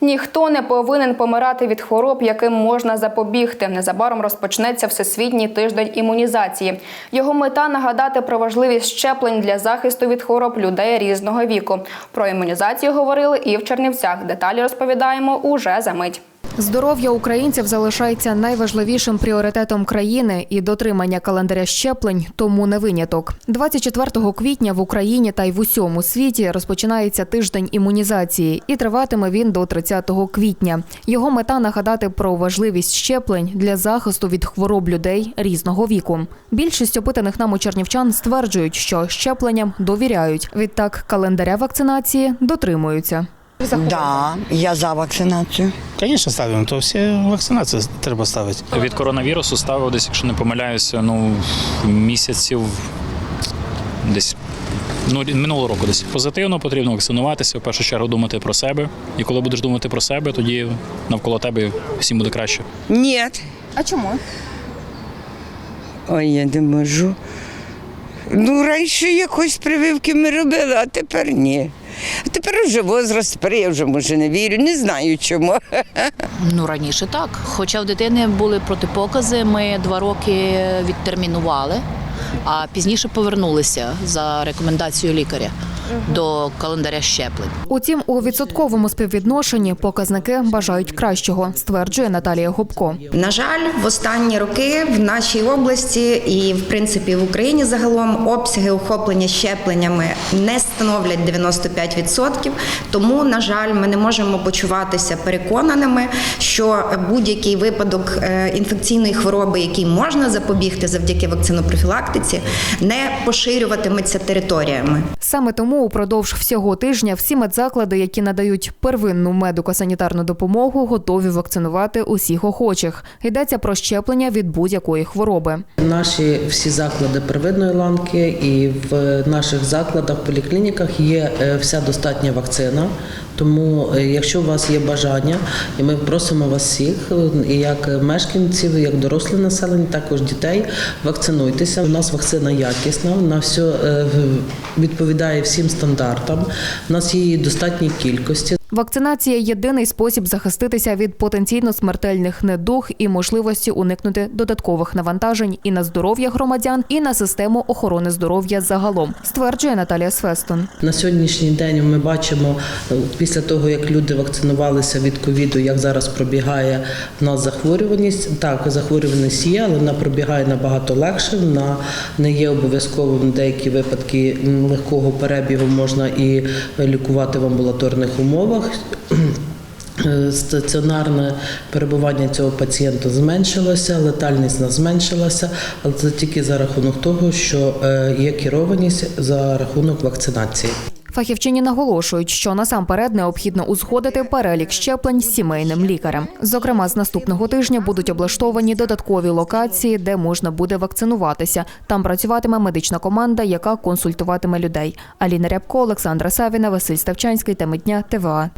Ніхто не повинен помирати від хвороб, яким можна запобігти. Незабаром розпочнеться всесвітній тиждень імунізації. Його мета нагадати про важливість щеплень для захисту від хвороб людей різного віку. Про імунізацію говорили і в Чернівцях. Деталі розповідаємо уже за мить. Здоров'я українців залишається найважливішим пріоритетом країни, і дотримання календаря щеплень тому не виняток. 24 квітня в Україні та й в усьому світі розпочинається тиждень імунізації, і триватиме він до 30 квітня. Його мета нагадати про важливість щеплень для захисту від хвороб людей різного віку. Більшість опитаних нами чернівчан стверджують, що щепленням довіряють. Відтак календаря вакцинації дотримуються. Да, я за вакцинацію. Звісно, ставимо, то всі вакцинації треба ставити. Від коронавірусу ставив десь, якщо не помиляюся, ну місяців десь. Ну, минулого року десь позитивно потрібно вакцинуватися, в першу чергу думати про себе. І коли будеш думати про себе, тоді навколо тебе всім буде краще. Ні. А чому? Ой, я не можу. Ну, раніше якось прививки ми робили, а тепер ні. Тепер вже возраст, тепер я вже може не вірю, не знаю чому. Ну раніше так. Хоча в дитини були протипокази, ми два роки відтермінували, а пізніше повернулися за рекомендацією лікаря до календаря щеплень. Утім, у відсотковому співвідношенні показники бажають кращого, стверджує Наталія Губко. На жаль, в останні роки в нашій області і в принципі в Україні загалом обсяги охоплення щепленнями не становлять 95%. Тому, на жаль, ми не можемо почуватися переконаними, що будь-який випадок е, інфекційної хвороби, який можна запобігти завдяки вакцинопрофілактиці, не поширюватиметься територіями. Саме тому упродовж всього тижня всі медзаклади, які надають первинну медико-санітарну допомогу, готові вакцинувати усіх охочих. Йдеться про щеплення від будь-якої хвороби. Наші всі заклади первинної ланки і в наших закладах, поліклініках є е, вся достатня вакцина. Тому, е, якщо у вас є бажання, і ми просимо вас всіх, е, і як мешканців, як доросле населення, також дітей, вакцинуйтеся. У нас вакцина якісна, вона все відповідає всім стандартам. У нас її достатній кількості. Вакцинація єдиний спосіб захиститися від потенційно смертельних недуг і можливості уникнути додаткових навантажень і на здоров'я громадян, і на систему охорони здоров'я загалом, стверджує Наталія Свестон. На сьогоднішній день ми бачимо е, після того, як люди вакцинувалися від ковіду, як зараз пробігає в нас захворюваність. Так, захворюваність є, але вона пробігає набагато легше. Вона не є обов'язковим. Деякі випадки легкого перебігу можна і лікувати в амбулаторних умовах. Е, Стаціонарне перебування цього пацієнта зменшилося, летальність не зменшилася, але це тільки за рахунок того, що е, є керованість за рахунок вакцинації. Фахівчині наголошують, що насамперед необхідно узгодити перелік щеплень з сімейним лікарем. Зокрема, з наступного тижня будуть облаштовані додаткові локації, де можна буде вакцинуватися. Там працюватиме медична команда, яка консультуватиме людей. Аліна Рябко, Олександра Савіна, Василь Ставчанський. Теми дня ТВА.